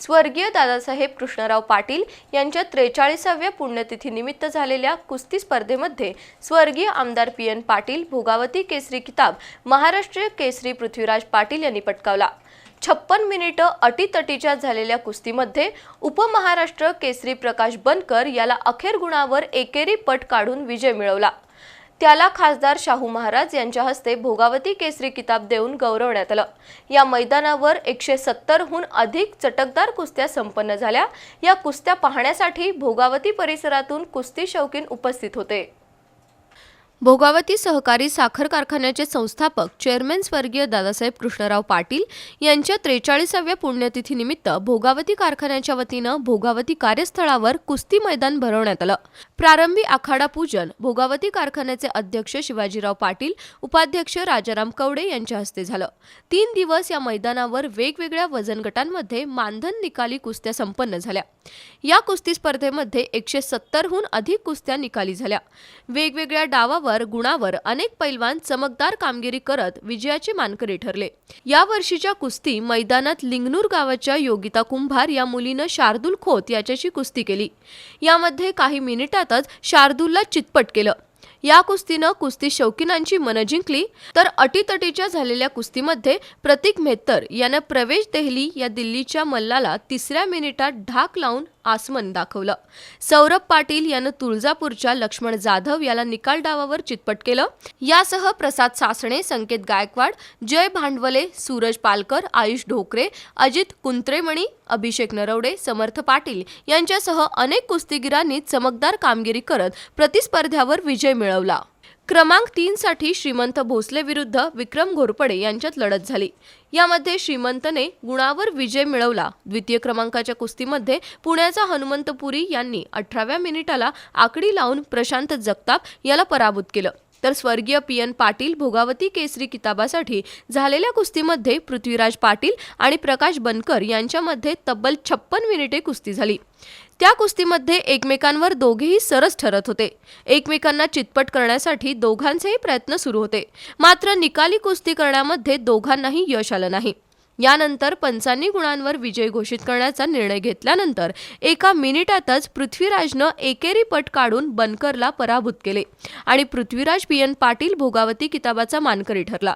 स्वर्गीय दादासाहेब कृष्णराव पाटील यांच्या त्रेचाळीसाव्या पुण्यतिथीनिमित्त झालेल्या कुस्ती स्पर्धेमध्ये स्वर्गीय आमदार पी एन पाटील भोगावती केसरी किताब महाराष्ट्रीय केसरी पृथ्वीराज पाटील यांनी पटकावला. छप्पन मिनिटं अटीतटीच्या झालेल्या कुस्तीमध्ये उपमहाराष्ट्र केसरी प्रकाश बनकर याला अखेर गुणावर एकेरी पट काढून विजय मिळवला. त्याला खासदार शाहू महाराज यांच्या हस्ते भोगावती केसरी किताब देऊन गौरवण्यात आलं. या मैदानावर एकशे सत्तरहून अधिक चटकदार कुस्त्या संपन्न झाल्या. या कुस्त्या पाहण्यासाठी भोगावती परिसरातून कुस्ती शौकीन उपस्थित होते. भोगावती सहकारी साखर कारखान्याचे संस्थापक चेअरमॅन स्वर्गीय दादासाहेब कृष्णराव पाटील यांच्या त्रेचाळीसाव्या पुण्यतिथीनिमित्त भोगावती कारखान्याच्या वतीनं भोगावती कार्यस्थळावर कुस्ती मैदान भरवण्यात आलं. प्रारंभी आखाडा पूजन भोगावती कारखान्याचे अध्यक्ष शिवाजीराव पाटील उपाध्यक्ष राजाराम कवडे यांच्या हस्ते झालं. तीन दिवस या मैदानावर वेगवेगळ्या वजन गटांमध्ये मानधन निकाली कुस्त्या संपन्न झाल्या. या कुस्ती स्पर्धेमध्ये एकशे सत्तरहून अधिक कुस्त्या निकाली झाल्या. वेगवेगळ्या डावावर गुणावर अनेक पैलवान चमकदार कामगिरी करत विजयाचे मानकरी ठरले. या वर्षीच्या कुस्ती मैदानात लिंगनूर गावाच्या योगिता कुंभार या मुलीनं शार्दूल खोत याच्याशी कुस्ती केली. यामध्ये काही मिनिटातच शार्दूलला चितपट केलं. या कुस्तीनं कुस्ती शौकीनांची मनं जिंकली तर अटीतटीच्या झालेल्या कुस्तीमध्ये प्रतीक मेहतर यानं प्रवेश देहली या दिल्लीच्या मल्लाला तिसऱ्या मिनिटात ढाक लावून आसमन दाखवलं. सौरभ पाटील यानं तुळजापूरच्या लक्ष्मण जाधव याला निकाल डावावर चितपट केलं. यासह प्रसाद सासणे संकेत गायकवाड जय भांडवले सूरज पालकर आयुष ढोकरे अजित कुंत्रेमणी अभिषेक नरवडे समर्थ पाटील यांच्यासह अनेक कुस्तीगिरांनी चमकदार कामगिरी करत प्रतिस्पर्ध्यावर विजय मिळवला. क्रमांक तीनसाठी श्रीमंत भोसले विरुद्ध विक्रम घोरपडे यांच्यात लढत झाली. यामध्ये श्रीमंतने गुणावर विजय मिळवला. द्वितीय क्रमांकाच्या कुस्तीमध्ये पुण्याचा हनुमंतपुरी यांनी अठराव्या मिनिटाला आकडी लावून प्रशांत जगताप याला पराभूत केलं. तर स्वर्गीय पी एन पाटील भोगावती केसरी किताबासाठी झालेल्या कुस्तीमध्ये पृथ्वीराज पाटील आणि प्रकाश बनकर यांच्यामध्ये तब्बल छप्पन मिनिटे कुस्ती झाली. त्या कुस्तीमध्ये एकमेकांवर दोघेही सरस ठरत होते. एकमेकांना चितपट करण्यासाठी दोघांचेही प्रयत्न सुरू होते. मात्र निकाली कुस्ती करण्यामध्ये दोघांनाही यश आलं नाही. यानंतर पंचांनी गुणांवर विजय घोषित करण्याचा निर्णय घेतल्यानंतर एका मिनिटातच पृथ्वीराजनं एकेरी पट काढून बनकरला पराभूत केले आणि पृथ्वीराज बी एन पाटील भोगावती किताबाचा मानकरी ठरला.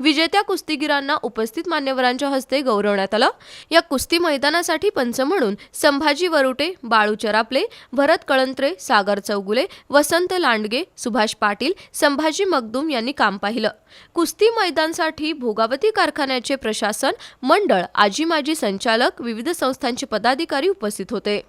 विजेत्या कुस्तीगिरांना उपस्थित मान्यवरांच्या हस्ते गौरवण्यात आलं. या कुस्ती मैदानासाठी पंच म्हणून संभाजी वरुटे बाळू चरापले भरत कळंत्रे सागर चौगुले वसंत लांडगे सुभाष पाटील संभाजी मगदूम यांनी काम पाहिलं. कुस्ती मैदानसाठी भोगावती कारखान्याचे प्रशासन मंडळ आजी माजी संचालक विविध संस्थांचे पदाधिकारी उपस्थित होते.